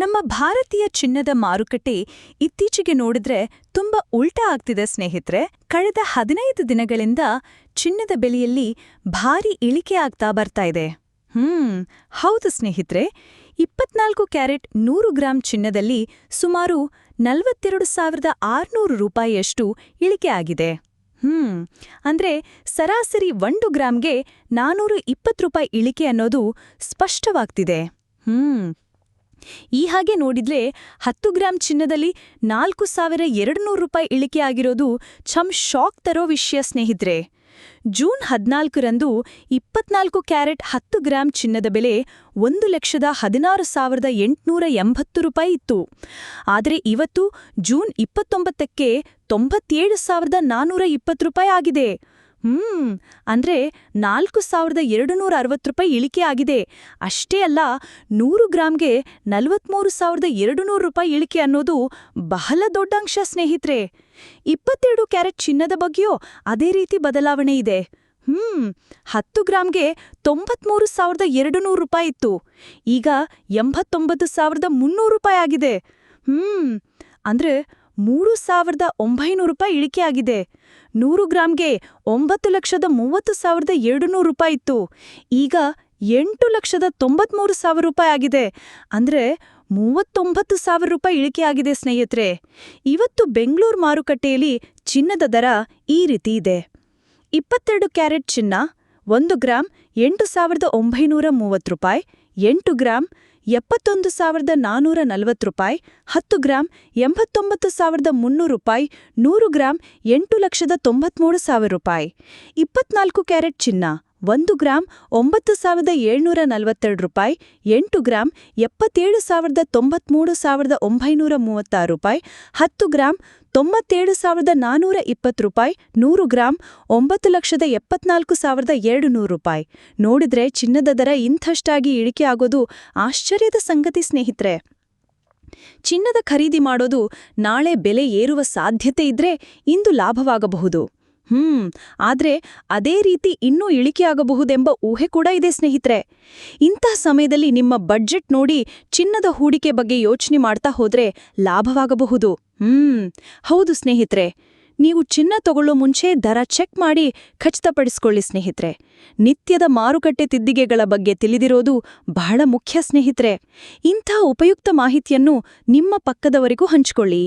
ನಮ್ಮ ಭಾರತೀಯ ಚಿನ್ನದ ಮಾರುಕಟ್ಟೆ ಇತ್ತೀಚೆಗೆ ನೋಡಿದ್ರೆ ತುಂಬ ಉಲ್ಟಾ ಆಗ್ತಿದೆ, ಸ್ನೇಹಿತರೆ. ಕಳೆದ ಹದಿನೈದು ದಿನಗಳಿಂದ ಚಿನ್ನದ ಬೆಲೆಯಲ್ಲಿ ಭಾರಿ ಇಳಿಕೆ ಆಗ್ತಾ ಬರ್ತಾ ಇದೆ. ಹ್ಮ್, ಹೌದು ಸ್ನೇಹಿತರೆ. ಇಪ್ಪತ್ನಾಲ್ಕು ಕ್ಯಾರೆಟ್ ನೂರು ಗ್ರಾಂ ಚಿನ್ನದಲ್ಲಿ ಸುಮಾರು ನಲವತ್ತೆರಡು ಸಾವಿರದ ಆರುನೂರು ರೂಪಾಯಿಯಷ್ಟು ಇಳಿಕೆ ಆಗಿದೆ. ಹ್ಮ್, ಅಂದ್ರೆ ಸರಾಸರಿ ಒಂದು ಗ್ರಾಂಗೆ ನಾನೂರು ಇಪ್ಪತ್ತು ರೂಪಾಯಿ ಇಳಿಕೆ ಅನ್ನೋದು ಸ್ಪಷ್ಟವಾಗ್ತಿದೆ. ಹ್ಮ್. ಈ ಹಾಗೆ ನೋಡಿದ್ರೆ ಹತ್ತು ಗ್ರಾಂ ಚಿನ್ನದಲ್ಲಿ ನಾಲ್ಕು ಸಾವಿರ ಎರಡು ರೂಪಾಯಿ ಇಳಿಕೆ ಆಗಿರೋದು ಛಮ್ ಶಾಕ್ ತರೋ ವಿಷಯ ಸ್ನೇಹಿತರೆ. ಜೂನ್ ಹದಿನಾಲ್ಕರಂದು ಇಪ್ಪತ್ನಾಲ್ಕು ಕ್ಯಾರೆಟ್ ಹತ್ತು ಗ್ರಾಂ ಚಿನ್ನದ ಬೆಲೆ ಒಂದು ಲಕ್ಷದ ಹದಿನಾರು ಸಾವಿರದ ಎಂಟುನೂರ ಎಂಬತ್ತು ರೂಪಾಯಿ ಇತ್ತು. ಆದರೆ ಇವತ್ತು ಜೂನ್ ಇಪ್ಪತ್ತೊಂಬತ್ತಕ್ಕೆ ತೊಂಬತ್ತೇಳು ಸಾವಿರದ ನಾನ್ನೂರ ಇಪ್ಪತ್ತು ರೂಪಾಯಿ ಆಗಿದೆ. ಹ್ಮ್, ಅಂದ್ರೆ ನಾಲ್ಕು ಸಾವಿರದ ಎರಡು ನೂರ ಅರವತ್ತು ರೂಪಾಯಿ ಇಳಿಕೆ ಆಗಿದೆ. ಅಷ್ಟೇ ಅಲ್ಲ, ನೂರು ಗ್ರಾಮ್ಗೆ ನಲವತ್ಮೂರು ಸಾವಿರದ ಎರಡು ನೂರು ರೂಪಾಯಿ ಇಳಿಕೆ ಅನ್ನೋದು ಬಹಳ ದೊಡ್ಡ ಅಂಶ, ಸ್ನೇಹಿತರೆ. ಇಪ್ಪತ್ತೆರಡು ಕ್ಯಾರೆಟ್ ಚಿನ್ನದ ಬಗ್ಗೆಯೂ ಅದೇ ರೀತಿ ಬದಲಾವಣೆ ಇದೆ. ಹ್ಮ್, ಹತ್ತು ಗ್ರಾಮ್ಗೆ ತೊಂಬತ್ಮೂರು ಸಾವಿರದ ಎರಡು ನೂರು ರೂಪಾಯಿ ಇತ್ತು. ಈಗ ಎಂಬತ್ತೊಂಬತ್ತು ಸಾವಿರದ ಮುನ್ನೂರು ರೂಪಾಯಿ ಆಗಿದೆ. ಹ್ಮ್, ಅಂದ್ರೆ ಮೂರು ಸಾವಿರದ ಒಂಬೈನೂರು ರೂಪಾಯಿ ಇಳಿಕೆ ಆಗಿದೆ ನೂರು ಗ್ರಾಂಗೆ ಒಂಬತ್ತು ಲಕ್ಷದ ಮೂವತ್ತು ಸಾವಿರದ ಎರಡು ನೂರು ರೂಪಾಯಿ ಇತ್ತು. ಈಗ ಎಂಟು ಲಕ್ಷದ ತೊಂಬತ್ಮೂರು ಸಾವಿರ ರೂಪಾಯಿ ಆಗಿದೆ. ಅಂದ್ರೆ ಮೂವತ್ತೊಂಬತ್ತು ಸಾವಿರ ರೂಪಾಯಿ ಇಳಿಕೆ ಆಗಿದೆ ಸ್ನೇಹಿತರೆ. ಇವತ್ತು ಬೆಂಗಳೂರು ಮಾರುಕಟ್ಟೆಯಲ್ಲಿ ಚಿನ್ನದ ದರ ಈ ರೀತಿ ಇದೆ. ಇಪ್ಪತ್ತೆರಡು ಕ್ಯಾರೆಟ್ ಚಿನ್ನ, ಒಂದು ಗ್ರಾಂ ಎಂಟು ಸಾವಿರದ ಒಂಬೈನೂರ ಮೂವತ್ತು ರೂಪಾಯಿ, ಎಂಟು ಗ್ರಾಂ ಎಪ್ಪತ್ತೊಂದು ಸಾವಿರದ ನಾನೂರ ನಲವತ್ತು ರೂಪಾಯಿ, ಹತ್ತು ಗ್ರಾಂ ಎಂಬತ್ತೊಂಬತ್ತು ಸಾವಿರದ ಮುನ್ನೂರು ರೂಪಾಯಿ, ನೂರು ಗ್ರಾಂ ಎಂಟು ಲಕ್ಷದ ತೊಂಬತ್ಮೂರು ಸಾವಿರ ರೂಪಾಯಿ. ಇಪ್ಪತ್ನಾಲ್ಕು ಕ್ಯಾರೆಟ್ ಚಿನ್ನ ಒಂದು ಗ್ರಾಂ ಒಂಬತ್ತು ಸಾವಿರದ ಏಳ್ನೂರ ನಲವತ್ತೆರಡು ರೂಪಾಯಿ, ಎಂಟು ಗ್ರಾಂ ಎಪ್ಪತ್ತೇಳು ಸಾವಿರದ ತೊಂಬತ್ಮೂರು ಸಾವಿರದ ಒಂಬೈನೂರ ಮೂವತ್ತಾರು ರೂಪಾಯಿ, ಹತ್ತು ಗ್ರಾಂ ತೊಂಬತ್ತೇಳು ಸಾವಿರದ ನಾನೂರ ಇಪ್ಪತ್ತು ರೂಪಾಯಿ, ನೂರು ಗ್ರಾಂ ಒಂಬತ್ತು ಲಕ್ಷದ ಎಪ್ಪತ್ನಾಲ್ಕು ಸಾವಿರದ ಎರಡು ನೂರು ರೂಪಾಯಿ. ನೋಡಿದ್ರೆ ಚಿನ್ನದ ದರ ಇಂಥಷ್ಟಾಗಿ ಇಳಿಕೆ ಆಗೋದು ಆಶ್ಚರ್ಯದ ಸಂಗತಿ ಸ್ನೇಹಿತರೆ. ಚಿನ್ನದ ಖರೀದಿ ಮಾಡೋದು ನಾಳೆ ಬೆಲೆ ಏರುವ ಸಾಧ್ಯತೆ ಇದ್ರೆ ಇಂದು ಲಾಭವಾಗಬಹುದು. ಹ್ಮ್, ಆದ್ರೆ ಅದೇ ರೀತಿ ಇನ್ನೂ ಇಳಿಕೆಯಾಗಬಹುದೆಂಬ ಊಹೆ ಕೂಡ ಇದೆ ಸ್ನೇಹಿತರೆ. ಇಂತಹ ಸಮಯದಲ್ಲಿ ನಿಮ್ಮ ಬಡ್ಜೆಟ್ ನೋಡಿ ಚಿನ್ನದ ಹೂಡಿಕೆ ಬಗ್ಗೆ ಯೋಚನೆ ಮಾಡ್ತಾ ಹೋದ್ರೆ ಲಾಭವಾಗಬಹುದು. ಹ್ಮ್, ಹೌದು ಸ್ನೇಹಿತರೆ. ನೀವು ಚಿನ್ನ ತಗೊಳ್ಳೋ ಮುಂಚೆ ದರ ಚೆಕ್ ಮಾಡಿ ಖಚಿತಪಡಿಸ್ಕೊಳ್ಳಿ ಸ್ನೇಹಿತರೆ. ನಿತ್ಯದ ಮಾರುಕಟ್ಟೆ ತಿದ್ದಿಗೆಗಳ ಬಗ್ಗೆ ತಿಳಿದಿರೋದು ಬಹಳ ಮುಖ್ಯ ಸ್ನೇಹಿತರೆ. ಇಂಥ ಉಪಯುಕ್ತ ಮಾಹಿತಿಯನ್ನು ನಿಮ್ಮ ಪಕ್ಕದವರಿಗೂ ಹಂಚಿಕೊಳ್ಳಿ.